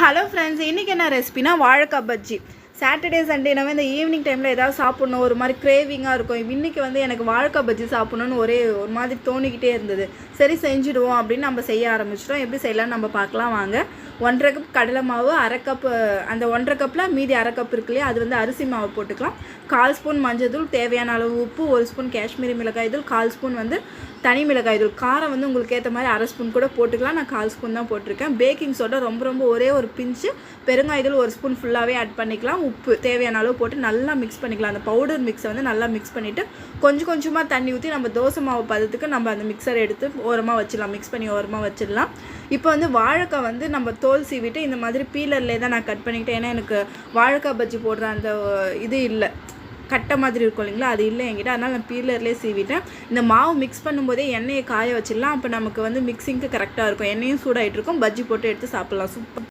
Hello friends இன்றைக்கி என்ன ரெசிபினா வாழைக்காய் பஜ்ஜி. சாட்டர்டே சண்டேனாவே இந்த ஈவினிங் டைமில் ஏதாவது சாப்பிட்ணும் ஒரு மாதிரி கிரேவிங்காக இருக்கும். இன்றைக்கி வந்து எனக்கு வாழைக்காய் பஜ்ஜி சாப்பிட்ணுன்னு ஒரே ஒரு மாதிரி தோணிக்கிட்டே இருந்தது. சரி செஞ்சுடுவோம் அப்படின்னு நம்ம செய்ய ஆரம்பிச்சிட்டோம். எப்படி செய்யலாம்னு நம்ம பார்க்கலாம் வாங்க. ஒன்றரை கப் கடலை மாவு அரை கப் அந்த ஒன்றரை கப்பில் மீதி அரை கப் இருக்கு இல்லையா அது வந்து அரிசி மாவு போட்டுக்கலாம். கால் ஸ்பூன் மஞ்சள் தேவையான அளவு உப்பு ஒரு ஸ்பூன் காஷ்மீரி மிளகாய் தூள் கால் ஸ்பூன் வந்து தனி மிளகாய் தூள். காரம் வந்து உங்களுக்கு ஏற்ற மாதிரி அரை ஸ்பூன் கூட போட்டுக்கலாம். நான் கால் ஸ்பூன் தான் போட்டிருக்கேன். பேக்கிங் சோடா ரொம்ப ரொம்ப ஒரே ஒரு பிஞ்சு பெருங்காய தூள் ஒரு ஸ்பூன் ஃபுல்லாகவே ஆட் பண்ணிக்கலாம். உப்பு தேவையான அளவு போட்டு நல்லா மிக்ஸ் பண்ணிக்கலாம். அந்த பவுடர் மிக்ஸை வந்து நல்லா மிக்ஸ் பண்ணிவிட்டு கொஞ்சம் கொஞ்சமாக தண்ணி ஊற்றி நம்ம தோசை மாவு பதத்துக்கு நம்ம அந்த மிக்சரை எடுத்து ஓரமாக வச்சிடலாம். மிக்ஸ் பண்ணி ஓரமாக வச்சிடலாம். இப்போ வந்து வாழைக்காய் வந்து நம்ம தோல் சீவிட்டு இந்த மாதிரி பீலர்லேயே தான் நான் கட் பண்ணிக்கிட்டேன். ஏன்னா எனக்கு வாழைக்காய் பஜ்ஜி போடுற அந்த இது இல்லை. கட்டை மாதிரி இருக்கும் இல்லைங்களா? அது இல்லை என்கிட்ட. அதனால் நான் பீலர்லேயே சீவிட்டேன். இந்த மாவு மிக்ஸ் பண்ணும்போதே எண்ணெயை காய வச்சிடலாம். அப்போ நமக்கு வந்து மிக்சிங்க்கு கரெக்டாக இருக்கும். எண்ணெயும் சூடாகிட்டு இருக்கும். பஜ்ஜி போட்டு எடுத்து சாப்பிட்லாம். சூப்பர்.